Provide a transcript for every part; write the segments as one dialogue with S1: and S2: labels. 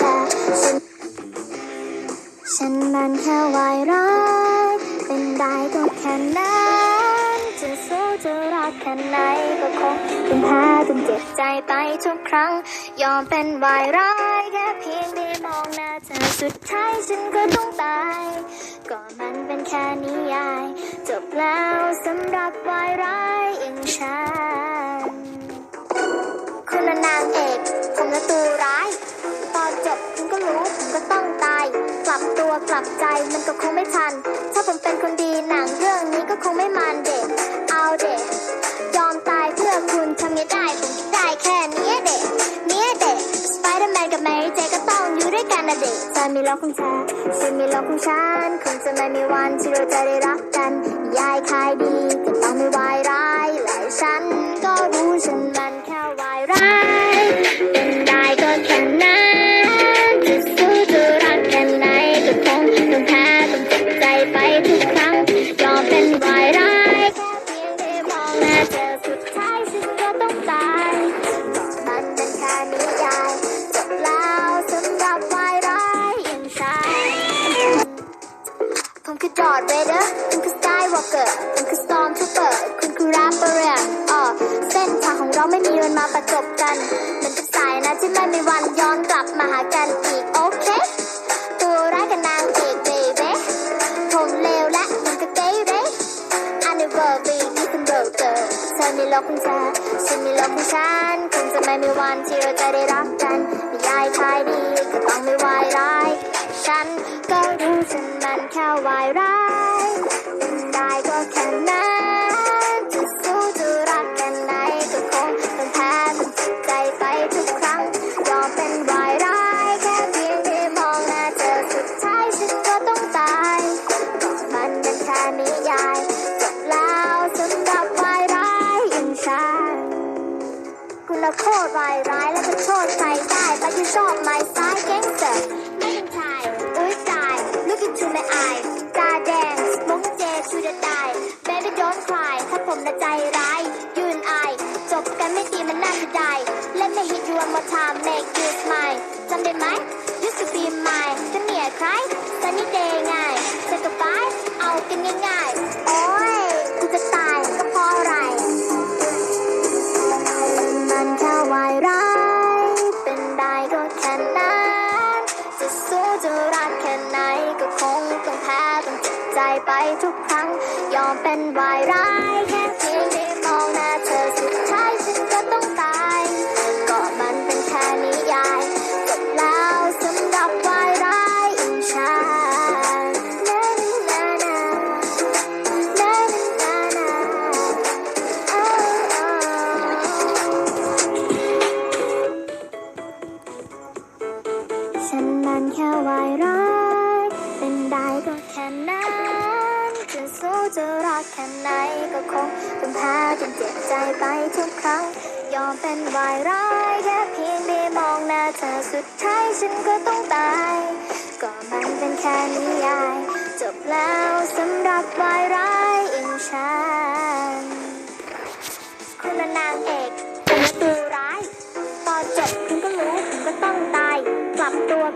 S1: ธอฉันฉันมันแค่วายร้ายเป็นได้ก็แค่นั้นจะสู้จะรักแค่ไหนก็คงต้องแพ้ต้องเจ็บใจไปทุกครั้ง ยอมเป็นวายร้ายแค่เพียงได้มองหน้าเธอสุดท้ายฉันก็ต้องตาย ก็มันเป็นแค่นิยาย จบแล้วสำหรับวายร้ายอย่างฉันคุณนางเอกผมละตัวร้าย จบคุณก็รู้ผมก็ต้องตาย กลับตัวกลับใจมันก็คงไม่ทัน ถ้าผมเป็นคนดีหนังเรื่องนี้ก็คงไม่มันเด็ก เอาเด็ก ยอมตายเพื่อคุณทำไงได้ผมคิดได้แค่นี้เด็กเนี้เด็กสไปเดอร์แมนกับแมรี่เจก็ต้องอยู่ด้วยกันนะเด็กเธอมีโลกของเธอฉันมีโลกของฉันคงจะไม่มีวันที่เราจะได้รักกันยายขายดีก็ต้องไม่วายร้ายและฉันก็รู้ฉันมันแค่วายร้ายเป็นได้ก็แค่นั้น กันอีกโอเค ตัวร้ายกับนางเอกเบเบ้ผมเลวและมันก็เกเรอันนี้เวอร์บีที่คุณเบอร์เกอร์เธอมีโลกของเธอฉันมีโลกของฉันคงจะไม่มีวันที่เราจะได้รักกันนิยายขายดีก็ต้องไม่วายร้ายฉันก็รู้ฉันมันแค่วายร้ายเป็นได้ก็แค่นั้น เหนียใคร sunny day ไงเซ็กกับไปเอากันง่ายๆโอ้ยกูจะตายก็เพราะอะไร มันแค่วายร้ายเป็นได้ก็แค่นั้นจะสู้จะรักแค่ไหนก็คงต้องแพ้ต้องเจ็บใจไปทุกครั้ง ยอมเป็นวายร้าย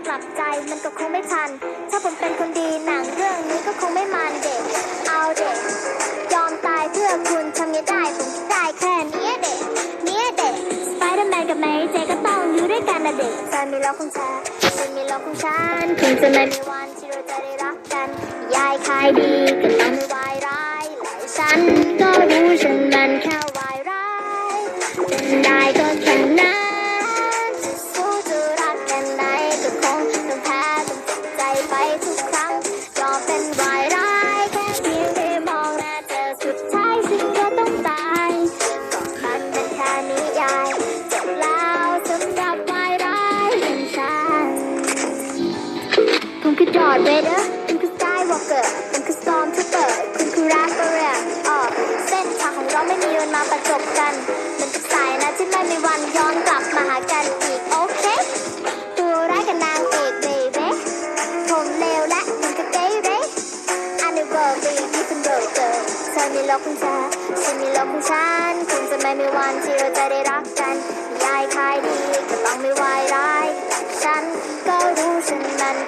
S1: กลับใจมันก็คงไม่ทัน ถ้าผมเป็นคนดีหนังเรื่องนี้ก็คงไม่มันเด็ก เอาเด็ก ยอมตายเพื่อคุณทำไงได้ผมคิดได้แค่เนี้ยเด็กเนี้ยเด็กสไปเดอร์แมนกับแมรี่เจก็ต้องอยู่ด้วยกันนะเด็กเธอมีโลกของเธอฉันมีโลกของฉันคงจะไม่มีวันที่เราจะได้รักกันยายขายดีก็ต้องไม่วายร้ายและฉันก็รู้ฉันมันแค่วายร้ายเป็นได้ก็แค่นั้น ผมคือจอดเรเดอร์คุณคือสกายวอล์กเกอร์ผมคือสตอมทูเปอร์คุณคือแรปเปอร์เรียอ๋อเส้นทางของเราไม่มีวันมาประจบกันเหมือนกับสายนะที่ไม่มีวันย้อนกลับมาหากันอีกโอเคตัวร้ายกับนางเอกเบเบ้ผมเลวและมันก็เกเรอันนี้เวอร์บีที่คุณเบอร์เกอร์เธอมีโลกของเธอฉันมีโลกของฉันคงจะไม่มีวันที่เราจะได้รักกันยายขายดีก็ต้องไม่วายร้าย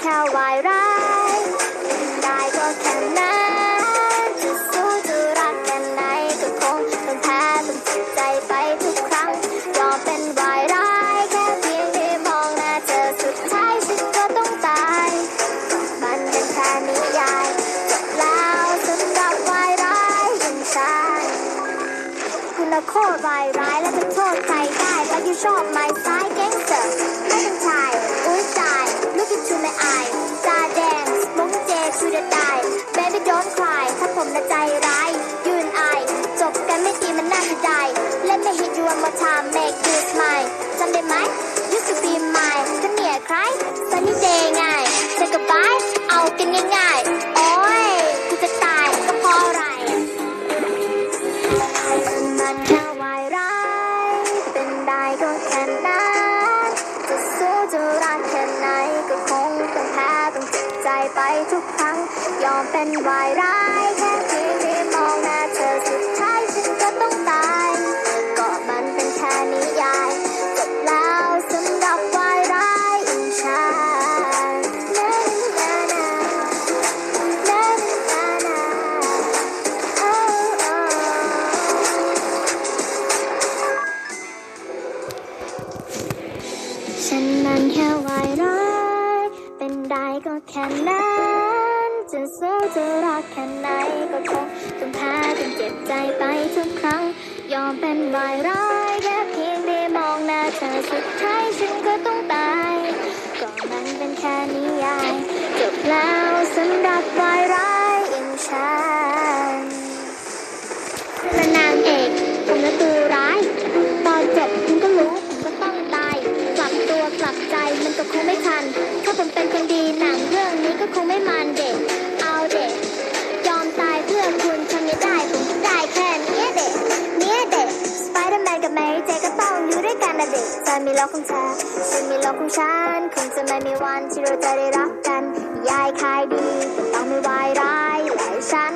S1: แค่วายร้ายได้ก็แค่นั้นจะสู้จะรักกันไหนก็คงต้องแพ้ต้องใจไปทุกครั้งยอมเป็นวายร้ายแค่เพียงได้มองหน้าเธอสุดท้ายฉันก็ต้องตาย มันเป็นแค่นิยายจบแล้วสำหรับวายร้ายยังฉันคุณโคตรวายร้ายและจะโทษใครได้และยิ่ชอบไม้ซ้ายเก่งเจอาาแดงมงเจคือาย baby don't cry ถ้าผมนะใจร้าย ไปทุกครั้ง ยอมเป็นวายร้ายแค่ บ่ายร้ายแค่เพียงได้มองหน้าเธอสุดท้ายฉันก็ต้องตาย ก็มันเป็นแค่นิยายจบแล้วสำหรับวัน ไม่รอกของเธอฉันไม่รอกของฉันคงจะไม่มีวันที่เราจะได้รักกันยายขายดีต้องไม่วายร้ายหลายฉัน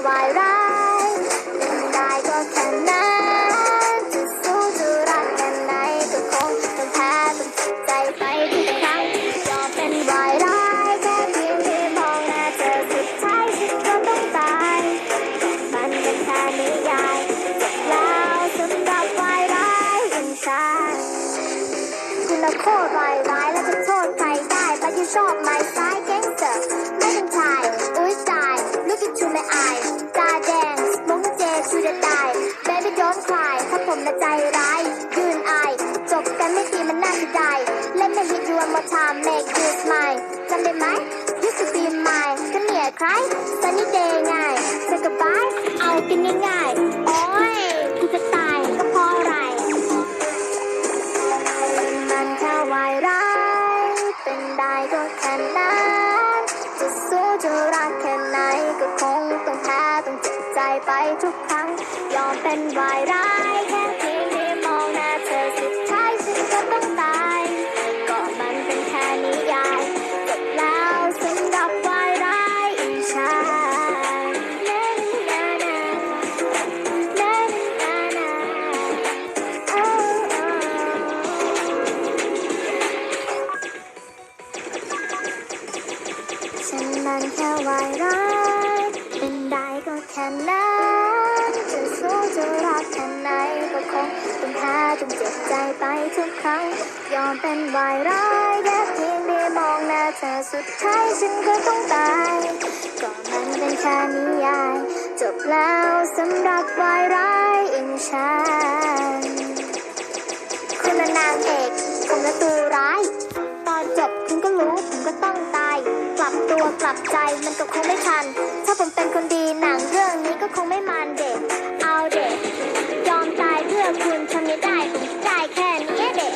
S1: while I ง่ายๆ แค่นั้นจะสู้จะรักแค่ไหนก็คงต้องแพ้จนเจ็บใจไปทุกครั้ง ยอมเป็นวายร้ายแค่เพียงได้มองหน้าเธอสุดท้ายฉันก็ต้องตายก็มันเป็นแค่นิยาย จบแล้วสำหรับวายร้ายอิงฉันคุณนางเอกผมและตัวร้าย ตอนจบคุณก็รู้ผมก็ต้องตาย ลับตัวกลับใจมันก็คงไม่ทัน ถ้าผมเป็นคนดีหนังเรื่องนี้ก็คงไม่มันเด็ก เอาเด็ก ยอมตายเพื่อคุณทำไม่ได้ผมได้แค่นี้เด็ก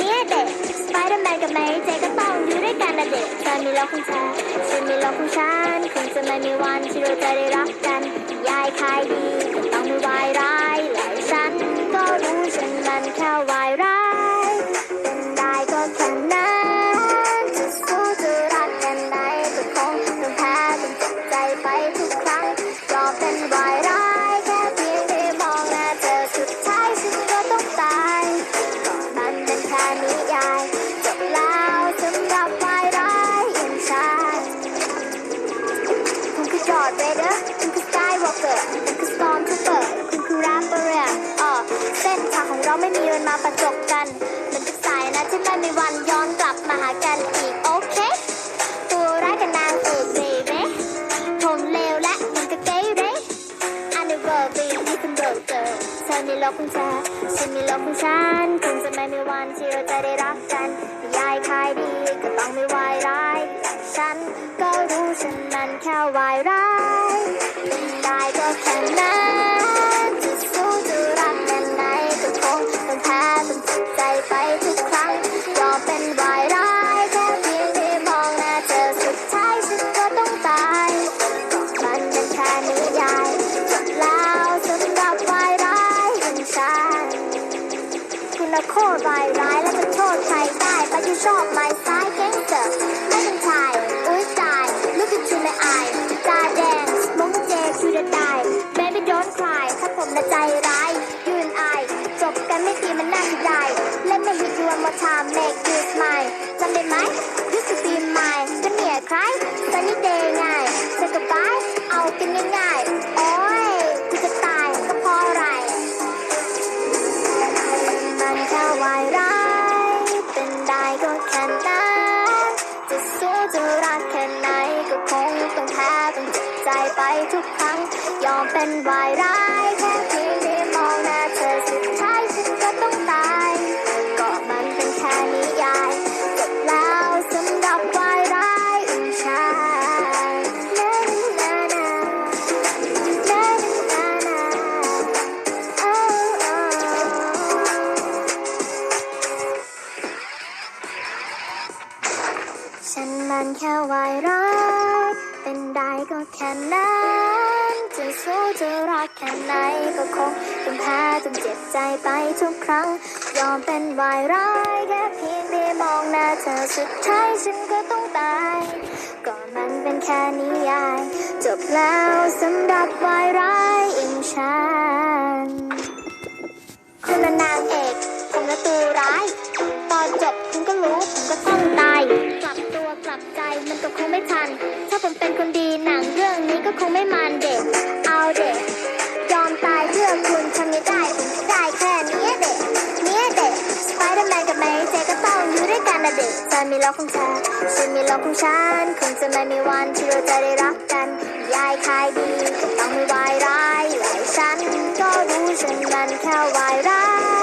S1: นี้เด็กสไปเดอร์แมนกับแมรี่เจก็ต้องอยู่ด้วยกันนะเด็กฉันมีโลกของฉันฉันมีโลกของฉันคงจะไม่มีวันที่เราจะได้รักกัน ยายขายดีต้อง เธอมีโลกของเธอฉันมีโลกของฉันคงจะไม่มีวันที่เราจะได้รักกันยายขายดีก็ต้องไม่วายร้ายแต่ฉันก็รู้ฉันมันแค่วายร้ายได้ก็แค่นั้น กินง่ายๆ โอ้ยกูจะตายก็เพราะอะไร มันแค่วายร้ายเป็นได้ก็แค่นั้นจะสู้จะรักแค่ไหนก็คงต้องแพ้ต้องเจ็บใจไปทุกครั้ง ยอมเป็นวายร้าย แค่นั้นจะสู้จะรักแค่ไหนก็คงต้องแพ้ต้องเจ็บใจไปทุกครั้ง ยอมเป็นวายร้ายแค่เพียงได้มองหน้าเธอสุดท้ายฉันก็ต้องตายก็มันเป็นแค่นิยาย จบแล้วสำหรับวายร้ายอย่างฉันคุณนางเอกผมละตัวร้ายตอนจบคุณก็รู้ผมก็ต้องตายกลับตัวกลับใจมันก็คงไม่ทันถ้าผมเป็น คนดีหนังเรื่องนี้ก็คงไม่มันเด็ก เอาเด็ก ยอมตายเพื่อคุณทำไม่ได้ผมได้แค่เนี้ยเด็กเนี้ยเด็กสไปเดอร์แมนกับแมรี่เจก็ต้องอยู่ด้วยกันนะเด็กเธอมีโลกของเธอฉันมีโลกของฉันคงจะไม่มีวันที่เราจะได้รักกันยายขายดีก็ต้องไม่วายร้ายและฉันก็รู้ฉันมันแค่วายร้าย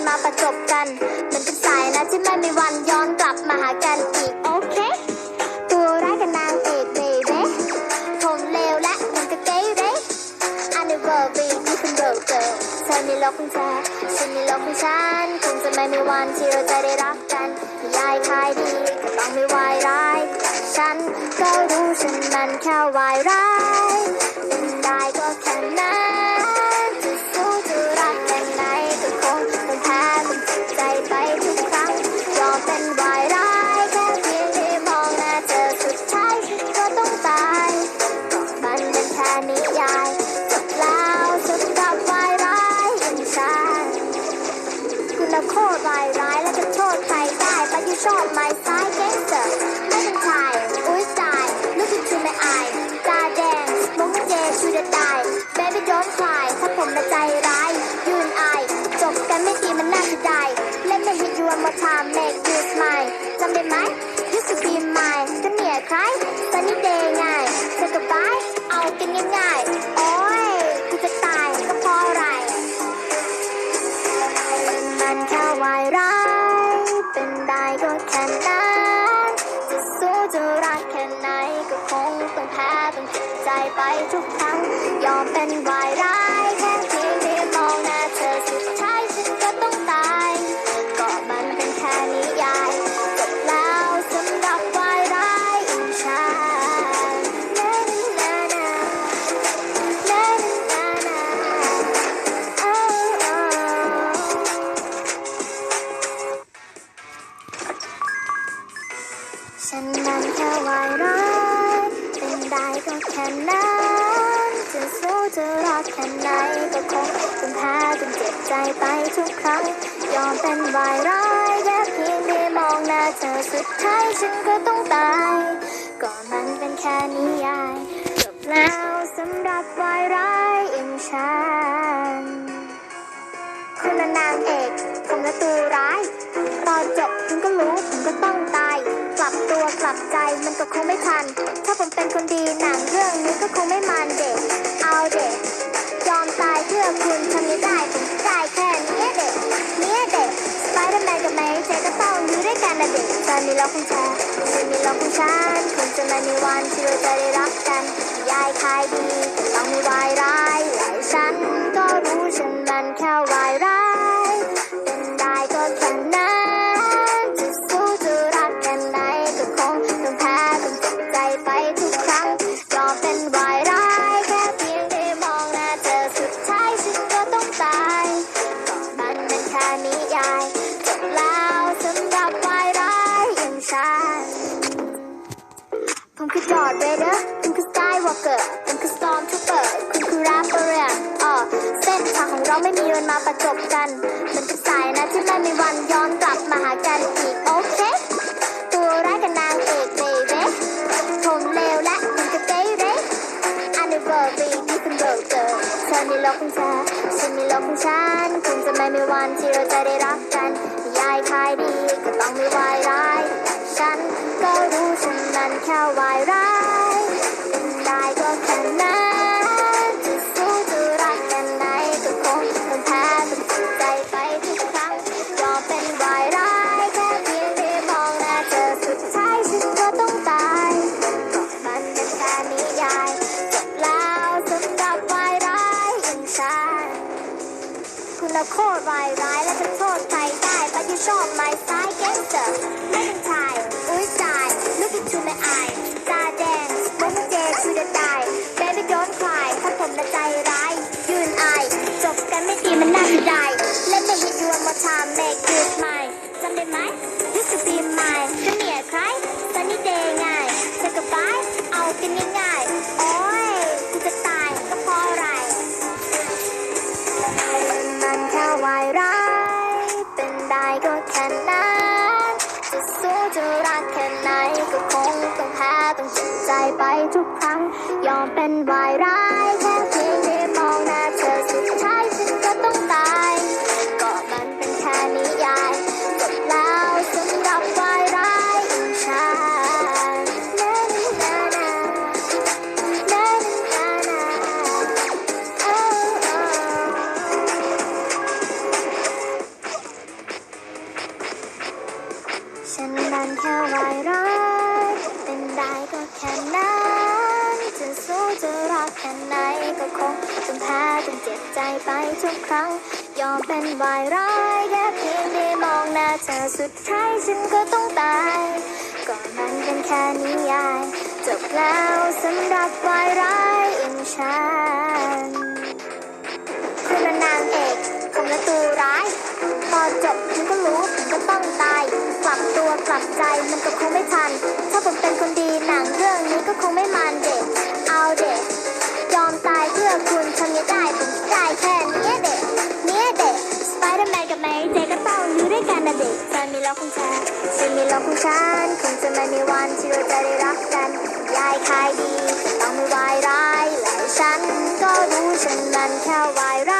S1: มันมาประจบกันมือนกับสายนะที่ไม่มีวันย้อนกลับมาหากันอีกโอเค ตัวร้ายกับนางเอกเบเบ้ผมเลวและมันก็เกเรอันนี้เวอร์บีที่คุณเบิร์เจอเธอมีโลกของเธอฉันมีโลกของฉันคงจะไม่มีวันที่เราจะได้รักกันยายขายดีก็ต้องไม่วายร้ายฉันก็รู้ฉันมันแค่วายร้ายเป็นได้ก็แค่นั้น ไปทุกครั้ง ยอมเป็นวายร้าย คุณน่ะนางเอก ผมละตัวร้าย ตอนจบคุณก็รู้ผมก็ต้องตาย กลับตัวกลับใจมันก็คงไม่ทัน ถ้าผมเป็นคนดีหนังเรื่องนี้ก็คงไม่มันเด็ก เอาเด็ก ยอมตายเพื่อคุณทำไม่ได้ผมได้แค่เนี้ยเด็กเนี้ยเด็กสไปเดอร์แมนกับแมรี่เจก็ต้องอยู่ด้วยกันนะเด็กเธอมีโลกของเธอฉันมีโลกของฉันคงจะไม่มีวันที่เราจะได้รักกัน ยายขายดีต้องมีวายร้ายและฉันก็รู้ฉันมันแค่วายร้าย มันมาประจบกันเหมือนกับสายนะที่ไม่มีวันย้อนกลับมาหากันอีกโอเค ตัวร้ายกับนางเอกเบเบ้ผมเลวและคุณกับเต้เร่อันนี้เบอร์บีที่คุณเบอร์เจอเธอมีโลกของเธอฉันมีโลกของฉันคุณจะไม่มีวันที่เราจะได้รักกันยายขายดีก็ต้องมีวายร้ายฉันก็รู้ฉันนั้นแค่วายร้ายเป็นได้ก็แค่นั้น กันง่ายๆ โอ้ยกูจะตายก็เพราะอะไร มันแค่วายร้ายเป็นได้ก็แค่นั้นจะสู้จะรักแค่ไหนก็คงต้องแพ้ต้องเจ็บใจไปทุกครั้ง ยอมเป็นวายร้าย ไปทุกครั้ง ยอมเป็นวายร้ายแค่เพียงได้มองหน้าเธอสุดท้ายฉันก็ต้องตายก็มันเป็นแค่นิยาย จบแล้วสำหรับวายร้ายอย่างฉันคุณน่ะนางเอกผมละตัวร้ายตอจบคุณก็รู้ผมก็ต้องตาย กลับตัวกลับใจมันก็คงไม่ทัน ถ้าผมเป็นคนดีหนังเรื่องนี้ก็คงไม่มันเด็กเอาเด็ก อมตายเพื่อคุณทำยังได้ผมได้แค่เนี้ยเด็กเนี้ยเด็กสไปเดอร์แมนกับแมรี่เจก็ต้องอยู่ด้วยกันนะเด็กเธอมีล็อกของฉันมีล็อกของฉันคงจะไม่มีวันที่เราจะได้รักกันยายขายดีต้องไม่วายร้ายและฉันก็รู้ฉันนั้นแค่วายร้าย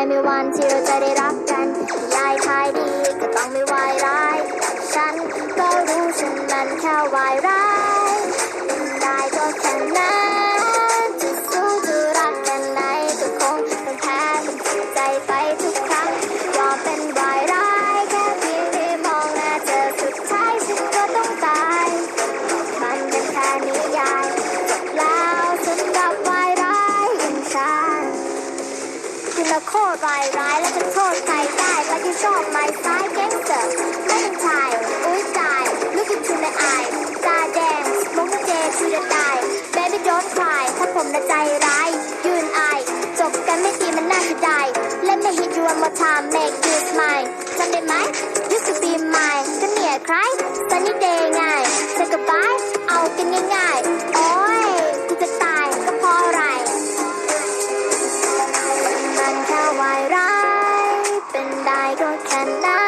S1: ไม่มีวันที่เราจะได้รักกันยายทายดีก็ต้องไม่วายร้าย ฉันก็รู้ฉันมันแค่วายร้าย make you smile จำได้ไหม used to be mine ก็เนี่ยใคร sunny day ไง say goodbye เอากันง่ายๆ โอ้ยกูจะตายก็เพราะอะไร มันแค่วายร้าย เป็นได้ก็แค่นั้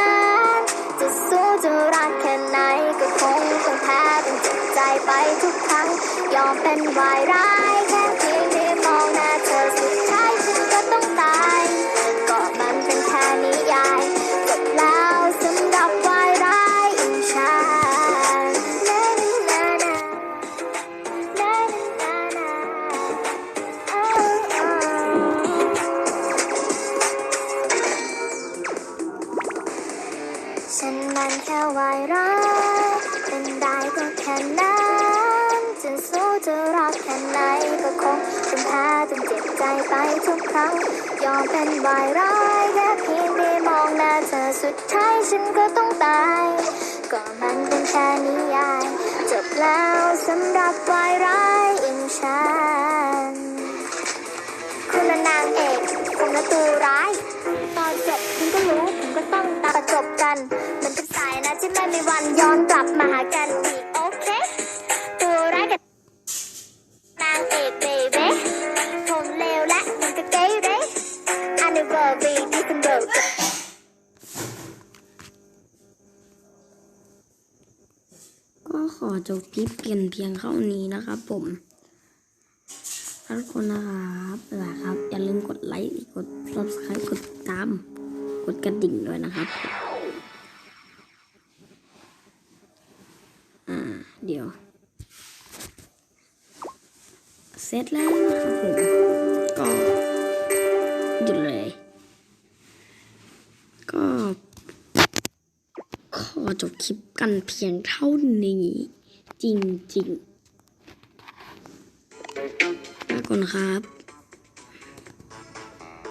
S1: น จะสู้จะรักแค่ไหนก็คงต้องแพ้ต้องเจ็บใจไปทุกครั้ง ยอมเป็นวายร้ายแค่ ฉันมันแค่วายร้ายเป็นได้ก็แค่นั้นจะสู้จะรักแค่ไหนก็คงต้องแพ้จนเจ็บใจไปทุกครั้ง ยอมเป็นวายร้ายแค่เพียงได้มองหน้าเธอสุดท้ายฉันก็ต้องตาย ก็มันเป็นแค่นิยายจบแล้วสำหรับวายร้ายอย่างฉันคุณนางเอกผมละตัวร้าย ตอนจบคุณก็รู้ผมก็ต้องตามประจบ กันเหมือนกับสายนะที่ไม่มีวันย้อนกลับมาหากันอีกโอเค ตัวร้ายกับนางเอกเบเบ้ผมเลวและมันก็เก๋เร่อันเดอร์เวิร์บีที่เป็นเบิร์ก็
S2: ขอจบคลิปเพียงเพียงเท่านี้นะครับผมทุกคนนะครับเวลาครับ อย่าลืมกดไลค์ กด subscribe กดติดตาม กดกระดิ่งด้วยนะครับ อ่า เดี๋ยว เส ร็จแล้วนะครับผมก็หยุดเลย ก็ขอจบคลิปกันเพียงเท่านี้ จริงๆลาก่อนครับ